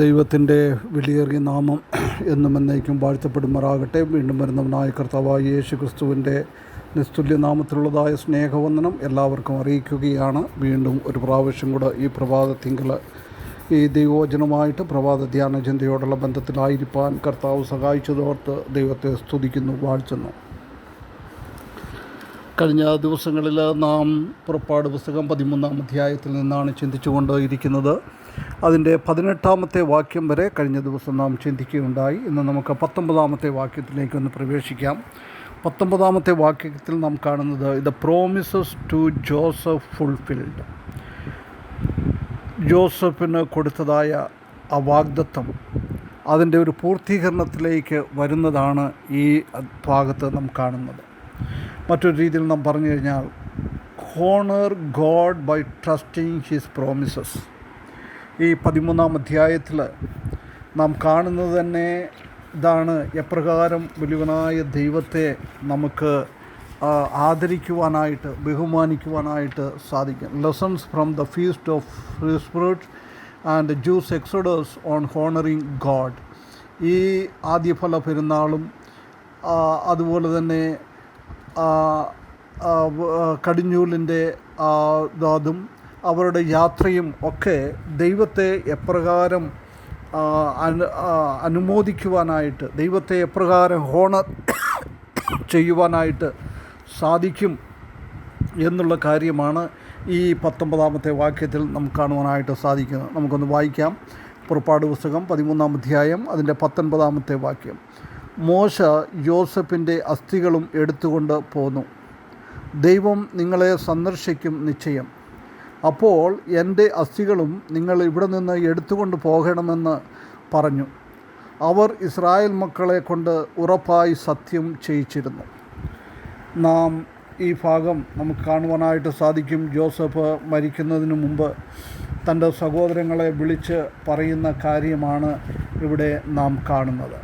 ദൈവത്തിന്റെ വിലയേറിയ നാമം എന്നും എന്നേക്കും വാഴ്ത്തപ്പെടുമാറാകട്ടെ. വീണ്ടും വരുന്നവനായ കർത്താവായ യേശു ക്രിസ്തുവിന്റെ നിസ്തുല്യനാമത്തിലുള്ളതായ സ്നേഹവന്ദനം എല്ലാവർക്കും അറിയിക്കുകയാണ്. വീണ്ടും ഒരു പ്രാവശ്യം കൂടെ ഈ പ്രഭാതത്തിങ്കൾ ഈ ദൈവോചനമായിട്ട് പ്രഭാത ധ്യാന ചിന്തയോടുള്ള ബന്ധത്തിലായിരിക്കാൻ കർത്താവ് സഹായിച്ചതോർത്ത് ദൈവത്തെ സ്തുതിക്കുന്നു വാഴ്ത്തുന്നു. കഴിഞ്ഞ ദിവസങ്ങളിൽ നാം പുറപ്പാട് പുസ്തകം പതിമൂന്നാം അധ്യായത്തിൽ നിന്നാണ് ചിന്തിച്ചുകൊണ്ട് ഇരിക്കുന്നത്. അതിന്റെ പതിനെട്ടാമത്തെ വാക്യം വരെ കഴിഞ്ഞ ദിവസം നാം ചിന്തിക്കുകയുണ്ടായി. ഇന്ന് നമുക്ക് പത്തൊമ്പതാമത്തെ വാക്യത്തിലേക്ക് ഒന്ന് പ്രവേശിക്കാം. പത്തൊമ്പതാമത്തെ വാക്യത്തിൽ നാം കാണുന്നത് ഇത് പ്രോമിസസ് ടു ജോസഫ് ഫുൾഫിൽഡ് ജോസഫിന് കൊടുത്തതായ ആ വാഗ്ദത്വം അതിന്റെ ഒരു പൂർത്തീകരണത്തിലേക്ക് വരുന്നതാണ് ഈ ഭാഗത്ത് നാം കാണുന്നത്. മറ്റൊരു രീതിയിൽ നാം പറഞ്ഞു കഴിഞ്ഞാൽ honour God by trusting his promises ഈ പതിമൂന്നാം അധ്യായത്തിൽ നാം കാണുന്നത് തന്നെ ഇതാണ് എപ്രകാരം വലിയവനായ ദൈവത്തെ നമുക്ക് ആദരിക്കുവാനായിട്ട് ബഹുമാനിക്കുവാനായിട്ട് സാധിക്കും. Lessons from the feast of spirit and Jews Exodus on honouring God ഈ ആദ്യഫല പെരുന്നാളും അതുപോലെ തന്നെ കടിഞ്ഞൂലിന്റെ അതും അവരുടെ യാത്രയും ഒക്കെ ദൈവത്തെ എപ്രകാരം അനു- അനുമോദിക്കുവാനായിട്ട് ദൈവത്തെ എപ്രകാരം ഹോണർ ചെയ്യുവാനായിട്ട് സാധിക്കും എന്നുള്ള കാര്യമാണ് ഈ പത്തൊമ്പതാമത്തെ വാക്യത്തിൽ നമുക്ക് കാണുവാനായിട്ട് സാധിക്കുന്നത്. നമുക്കൊന്ന് വായിക്കാം. പുറപ്പാട് പുസ്തകം പതിമൂന്നാം അധ്യായം അതിന്റെ പത്തൊൻപതാമത്തെ വാക്യം. മോശ യോസഫിന്റെ അസ്ഥികളും എടുത്തുകൊണ്ട് പോന്നു. ദൈവം നിങ്ങളെ സന്ദർശിക്കും നിശ്ചയം. അപ്പോൾ എന്റെ അസ്ഥികളും നിങ്ങൾ ഇവിടെ നിന്ന് എടുത്തുകൊണ്ട് പോകണമെന്ന് പറഞ്ഞു. അവർ ഇസ്രായേൽ മക്കളെ കൊണ്ട് ഉറപ്പായി സത്യം ചെയ്യിച്ചിരുന്നു. നാം ഈ ഭാഗം നമുക്ക് കാണുവാനായിട്ട് സാധിക്കും. ജോസഫ് മരിക്കുന്നതിന് മുമ്പ് തന്റെ സഹോദരങ്ങളെ വിളിച്ച് പറയുന്ന കാര്യമാണ് ഇവിടെ നാം കാണുന്നത്.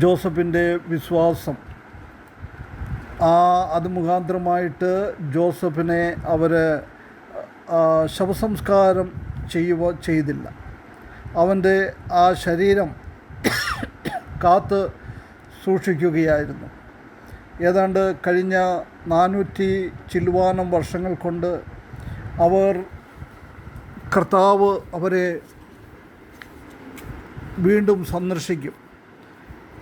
ജോസഫിന്റെ വിശ്വാസം അത് മുഖാന്തരമായിട്ട് ജോസഫിനെ അവർ ശവസംസ്കാരം ചെയ്യുക ചെയ്തില്ല. അവന്റെ ആ ശരീരം കാത്ത് സൂക്ഷിക്കുകയായിരുന്നു. ഏതാണ്ട് കഴിഞ്ഞ നാനൂറ്റി ചില്ലുവാനം വർഷങ്ങൾ കൊണ്ട് അവർ കർത്താവ് അവരെ വീണ്ടും സന്ദർശിക്കും.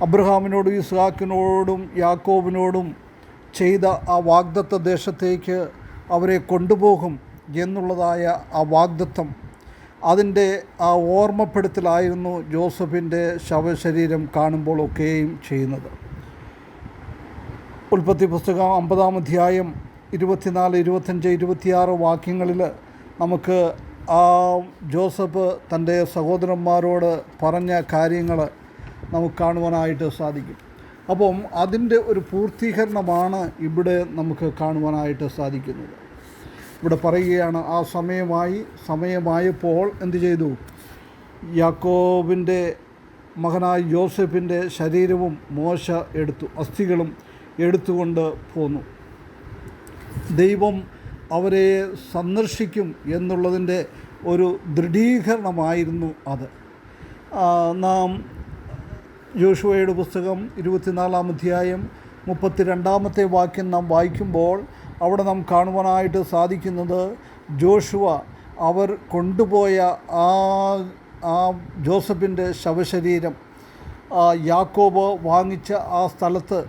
അബ്രഹാമിനോടും ഇസ്ഹാക്കിനോടും യാക്കോബിനോടും ചെയ്ത ആ വാഗ്ദത്ത ദേശത്തേക്ക് അവരെ കൊണ്ടുപോകും എന്നുള്ളതായ ആ വാഗ്ദത്തം അതിന്റെ ആ ഓർമ്മപ്പെടുത്തലായിരുന്നു ജോസഫിന്റെ ശവശരീരം കാണുമ്പോഴൊക്കെയും ചെയ്യുന്നത്. ഉൽപ്പത്തി പുസ്തകം അമ്പതാം അധ്യായം ഇരുപത്തിനാല് ഇരുപത്തഞ്ച് ഇരുപത്തിയാറ് വാക്യങ്ങളിൽ നമുക്ക് ആ ജോസഫ് തന്റെ സഹോദരന്മാരോട് പറഞ്ഞ കാര്യങ്ങൾ നമുക്ക് കാണുവാനായിട്ട് സാധിക്കും. അപ്പം അതിന്റെ ഒരു പൂർത്തീകരണമാണ് ഇവിടെ നമുക്ക് കാണുവാനായിട്ട് സാധിക്കുന്നത്. ഇവിടെ പറയുകയാണ് ആ സമയമായി സമയമായപ്പോൾ എന്ത് ചെയ്തു? യാക്കോബിന്റെ മകനായ ജോസഫിന്റെ ശരീരവും മോശ എടുത്തു അസ്ഥികളും എടുത്തുകൊണ്ട് പോന്നു. ദൈവം അവരെ സന്ദർശിക്കും എന്നുള്ളതിന്റെ ഒരു ദൃഢീകരണമായിരുന്നു അത്. നാം ജോഷുവയുടെ പുസ്തകം ഇരുപത്തിനാലാം അധ്യായം മുപ്പത്തി രണ്ടാമത്തെ വാക്യം നാം വായിക്കുമ്പോൾ അവിടെ നാം കാണുവാനായിട്ട് സാധിക്കുന്നത് ജോഷുവ അവർ കൊണ്ടുപോയ ആ ആ ജോസഫിന്റെ ശവശരീരം യാക്കോബ് വാങ്ങിച്ച ആ സ്ഥലത്ത്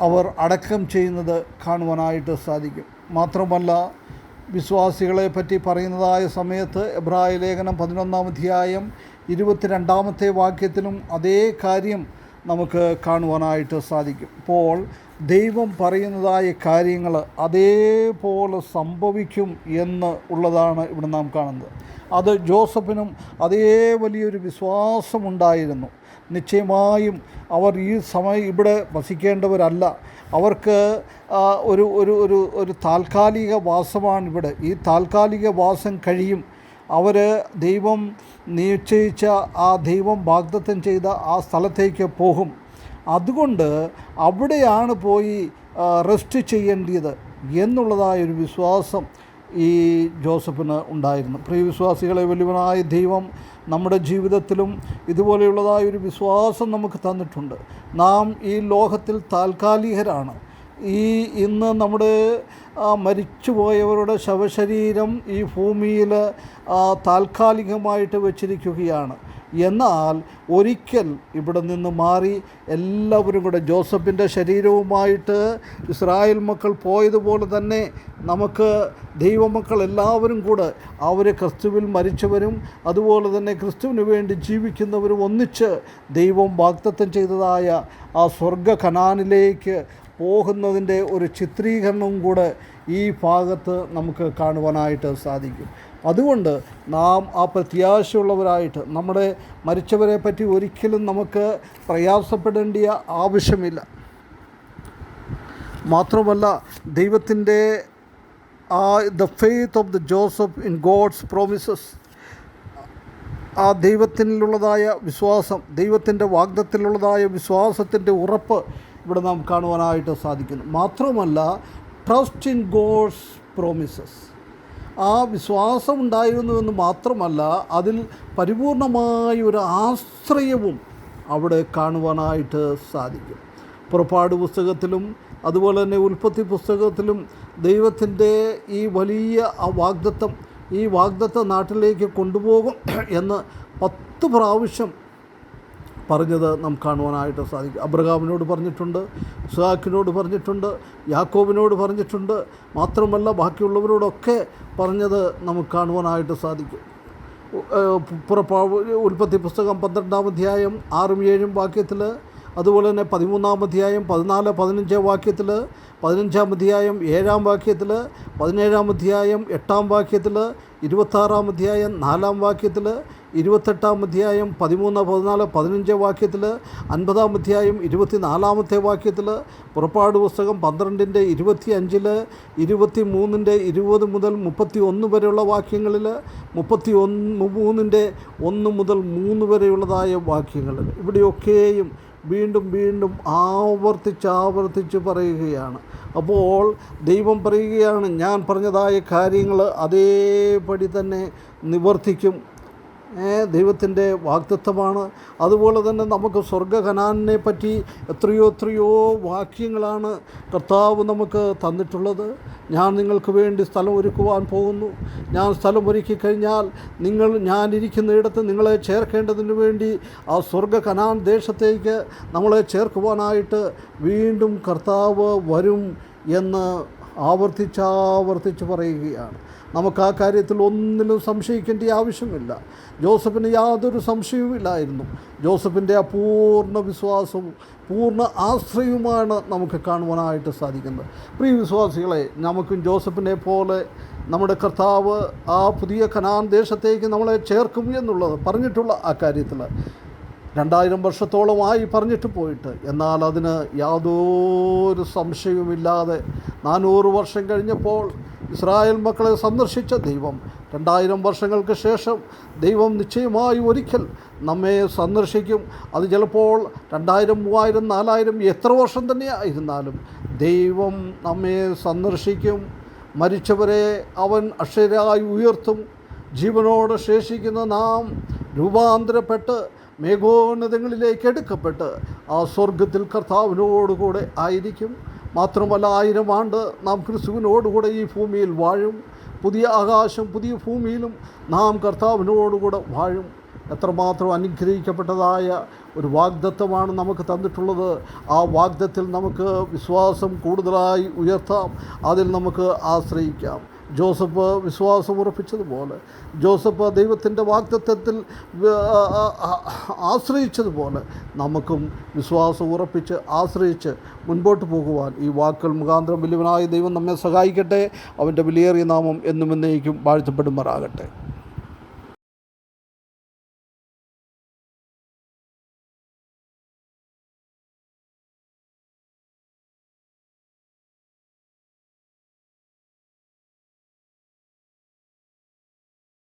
അവർ അടക്കം ചെയ്യുന്നത് കാണുവാനായിട്ട് സാധിക്കും. മാത്രമല്ല വിശ്വാസികളെ പറ്റി പറയുന്നതായ സമയത്ത് എബ്രായ ലേഖനം പതിനൊന്നാം അധ്യായം ഇരുപത്തിരണ്ടാമത്തെ വാക്യത്തിലും അതേ കാര്യം നമുക്ക് കാണുവാനായിട്ട് സാധിക്കും. ഇപ്പോൾ ദൈവം പറയുന്നതായ കാര്യങ്ങൾ അതേപോലെ സംഭവിക്കും എന്ന് ഉള്ളതാണ് ഇവിടെ നാം കാണുന്നത്. അത് ജോസഫിനും അതേ വലിയൊരു വിശ്വാസമുണ്ടായിരുന്നു. നിശ്ചയമായും അവർ ഈ സമയം ഇവിടെ വസിക്കേണ്ടവരല്ല. അവർക്ക് ഒരു ഒരു ഒരു ഒരു താൽക്കാലിക വാസമാണ് ഇവിടെ. ഈ താൽക്കാലിക വാസം കഴിയും. അവർ ദൈവം നിശ്ചയിച്ച ആ ദൈവം വാഗ്ദത്തം ചെയ്ത ആ സ്ഥലത്തേക്ക് പോകും. അതുകൊണ്ട് അവിടെയാണ് പോയി റെസ്റ്റ് ചെയ്യേണ്ടത് എന്നുള്ളതായ ഒരു വിശ്വാസം ഈ ജോസഫിന് ഉണ്ടായിരുന്നു. പ്രിയ വിശ്വാസികളെ വലിയവനായ ദൈവം നമ്മുടെ ജീവിതത്തിലും ഇതുപോലെയുള്ളതായ ഒരു വിശ്വാസം നമുക്ക് തന്നിട്ടുണ്ട്. നാം ഈ ലോകത്തിൽ താൽക്കാലികരാണ്. ഈ ഇന്ന് നമ്മുടെ മരിച്ചുപോയവരുടെ ശവശരീരം ഈ ഭൂമിയിൽ താൽക്കാലികമായിട്ട് വെച്ചിരിക്കുകയാണ്. എന്നാൽ ഒരിക്കൽ ഇവിടെ നിന്ന് മാറി എല്ലാവരും കൂടെ ജോസഫിന്റെ ശരീരവുമായിട്ട് ഇസ്രായേൽ മക്കൾ പോയതുപോലെ തന്നെ നമുക്ക് ദൈവമക്കൾ എല്ലാവരും കൂടെ അവർ ക്രിസ്തുവിൽ മരിച്ചവരും അതുപോലെ തന്നെ ക്രിസ്തുവിന് വേണ്ടി ജീവിക്കുന്നവരും ഒന്നിച്ച് ദൈവം വാഗ്ദത്തം ചെയ്തതായ ആ സ്വർഗ കനാനിലേക്ക് പോകുന്നതിന്റെ ഒരു ചിത്രീകരണവും കൂടെ ഈ ഭാഗത്ത് നമുക്ക് കാണുവാനായിട്ട് സാധിക്കും. അതുകൊണ്ട് നാം ആ പ്രത്യാശയുള്ളവരായിട്ട് നമ്മുടെ മരിച്ചവരെ പറ്റി ഒരിക്കലും നമുക്ക് പ്രയാസപ്പെടേണ്ടിയ ആവശ്യമില്ല. മാത്രമല്ല ദൈവത്തിന്റെ ആ the faith of the Joseph in God's promises ആ ദൈവത്തിലുള്ളതായ വിശ്വാസം ദൈവത്തിന്റെ വാഗ്ദത്തിലുള്ളതായ വിശ്വാസത്തിന്റെ ഉറപ്പ് ഇവിടെ നാം കാണുവാനായിട്ട് സാധിക്കുന്നു. മാത്രമല്ല ട്രസ്റ്റ് ഇൻ ഗോഡ്സ് പ്രോമിസസ് ആ വിശ്വാസം ഉണ്ടായിരുന്നു എന്ന് മാത്രമല്ല അതിൽ പരിപൂർണമായ ഒരു ആശ്രയവും അവിടെ കാണുവാനായിട്ട് സാധിക്കും. പുറപ്പാട് പുസ്തകത്തിലും അതുപോലെ തന്നെ ഉൽപ്പത്തി പുസ്തകത്തിലും ദൈവത്തിന്റെ ഈ വലിയ വാഗ്ദത്തം ഈ വാഗ്ദത്ത നാട്ടിലേക്ക് കൊണ്ടുപോകും എന്ന് പത്ത് പ്രാവശ്യം പറഞ്ഞത് നാം കാണുവാനായിട്ട് സാധിക്കും. അബ്രഹാമിനോട് പറഞ്ഞിട്ടുണ്ട് സുഹാക്കിനോട് പറഞ്ഞിട്ടുണ്ട് യാക്കോബിനോട് പറഞ്ഞിട്ടുണ്ട്. മാത്രമല്ല ബാക്കിയുള്ളവരോടൊക്കെ പറഞ്ഞത് നമുക്ക് കാണുവാനായിട്ട് സാധിക്കും. പുറപ്പാ ഉൽപ്പത്തി പുസ്തകം പന്ത്രണ്ടാം അധ്യായം ആറും ഏഴും വാക്യത്തിൽ അതുപോലെ തന്നെ പതിമൂന്നാം അധ്യായം പതിനാല് പതിനഞ്ച് വാക്യത്തിൽ പതിനഞ്ചാം അധ്യായം ഏഴാം വാക്യത്തിൽ പതിനേഴാം അധ്യായം എട്ടാം വാക്യത്തിൽ ഇരുപത്താറാം അധ്യായം നാലാം വാക്യത്തിൽ ഇരുപത്തെട്ടാം അധ്യായം പതിമൂന്ന് പതിനാല് പതിനഞ്ച് വാക്യത്തിൽ അൻപതാം അധ്യായം ഇരുപത്തി നാലാമത്തെ വാക്യത്തിൽ പുറപ്പാട് പുസ്തകം പന്ത്രണ്ടിന്റെ ഇരുപത്തി അഞ്ചിൽ ഇരുപത്തി മൂന്നിന്റെ ഇരുപത് മുതൽ മുപ്പത്തി ഒന്ന് വരെയുള്ള വാക്യങ്ങളിൽ മുപ്പത്തി ഒന്ന് മൂന്നിന്റെ ഒന്ന് മുതൽ മൂന്ന് വരെയുള്ളതായ വാക്യങ്ങളിൽ ഇവിടെയൊക്കെയും വീണ്ടും വീണ്ടും ആവർത്തിച്ച് ആവർത്തിച്ച് പറയുകയാണ്. അപ്പോൾ ദൈവം പറയുകയാണ് ഞാൻ പറഞ്ഞതായ കാര്യങ്ങൾ അതേപടി തന്നെ നിവർത്തിക്കും. ദൈവത്തിന്റെ വാഗ്ദത്വമാണ് അതുപോലെ തന്നെ നമുക്ക് സ്വർഗ കനാനിനെ പറ്റി എത്രയോ എത്രയോ വാക്യങ്ങളാണ് കർത്താവ് നമുക്ക് തന്നിട്ടുള്ളത്. ഞാൻ നിങ്ങൾക്ക് വേണ്ടി സ്ഥലം ഒരുക്കുവാൻ പോകുന്നു. ഞാൻ സ്ഥലം ഒരുക്കി കഴിഞ്ഞാൽ നിങ്ങൾ ഞാനിരിക്കുന്നിടത്ത് നിങ്ങളെ ചേർക്കേണ്ടതിന് വേണ്ടി ആ സ്വർഗ കനാൻ ദേശത്തേക്ക് നമ്മളെ ചേർക്കുവാനായിട്ട് വീണ്ടും കർത്താവ് വരും എന്ന് ആവർത്തിച്ചാവർത്തിച്ച് പറയുകയാണ്. നമുക്ക് ആ കാര്യത്തിൽ ഒന്നിലും സംശയിക്കേണ്ട ആവശ്യമില്ല. ജോസഫിന് യാതൊരു സംശയവുമില്ലായിരുന്നു. ജോസഫിന്റെ പൂർണ വിശ്വാസവും പൂർണ ആശ്രയവുമാണ് നമുക്ക് കാണുവാനായിട്ട് സാധിക്കുന്നത്. പ്രിയ വിശ്വാസികളെ നമുക്കും ജോസഫിനെ പോലെ നമ്മുടെ കർത്താവ് ആ പുതിയ കനാൻ ദേശത്തേക്ക് നമ്മളെ ചേർക്കും എന്നുള്ളത് പറഞ്ഞിട്ടുള്ള ആ കാര്യത്തിൽ രണ്ടായിരം വർഷത്തോളമായി പറഞ്ഞിട്ട് പോയിട്ട്. എന്നാൽ അതിന് യാതൊരു സംശയവുമില്ലാതെ നാനൂറ് വർഷം കഴിഞ്ഞപ്പോൾ ഇസ്രായേൽ മക്കളെ സന്ദർശിച്ച ദൈവം. രണ്ടായിരം വർഷങ്ങൾക്ക് ശേഷം ദൈവം നിശ്ചയമായി ഒരിക്കൽ നമ്മെ സന്ദർശിക്കും. അത് ചിലപ്പോൾ രണ്ടായിരം മൂവായിരം നാലായിരം എത്ര വർഷം തന്നെ ആയിരുന്നാലും ദൈവം നമ്മെ സന്ദർശിക്കും. മരിച്ചവരെ അവൻ അക്ഷരായി ഉയർത്തും. ജീവനോട് ശേഷിക്കുന്ന നാം രൂപാന്തരപ്പെട്ട് മേഘോന്നതങ്ങളിലേക്ക് എടുക്കപ്പെട്ട് ആ സ്വർഗത്തിൽ കർത്താവിനോടുകൂടെ ആയിരിക്കും. മാത്രമല്ല ആയിരം ആണ്ട് നാം ക്രിസ്തുവിനോടുകൂടെ ഈ ഭൂമിയിൽ വാഴും. പുതിയ ആകാശം പുതിയ ഭൂമിയിലും നാം കർത്താവിനോടുകൂടെ വാഴും. എത്രമാത്രം അനുഗ്രഹിക്കപ്പെട്ടതായ ഒരു വാഗ്ദത്വമാണ് നമുക്ക് തന്നിട്ടുള്ളത്. ആ വാഗ്ദത്തിൽ നമുക്ക് വിശ്വാസം കൂടുതലായി ഉയർത്താം. അതിൽ നമുക്ക് ആശ്രയിക്കാം. ജോസഫ് വിശ്വാസം ഉറപ്പിച്ചതുപോലെ ജോസഫ് ദൈവത്തിന്റെ വാഗ്ദത്വത്തിൽ വ- ആ- ആ- ആശ്രയിച്ചതുപോലെ നമുക്കും വിശ്വാസം ഉറപ്പിച്ച് ആശ്രയിച്ച് മുൻപോട്ട് പോകുവാൻ ഈ വാക്കുകൾ മുഖാന്തരം വലിയവനായ ദൈവം നമ്മെ സഹായിക്കട്ടെ. അവന്റെ വിലയേറിയ നാമം എന്നും എന്നേക്കും വാഴ്ത്തപ്പെടുമാറാകട്ടെ.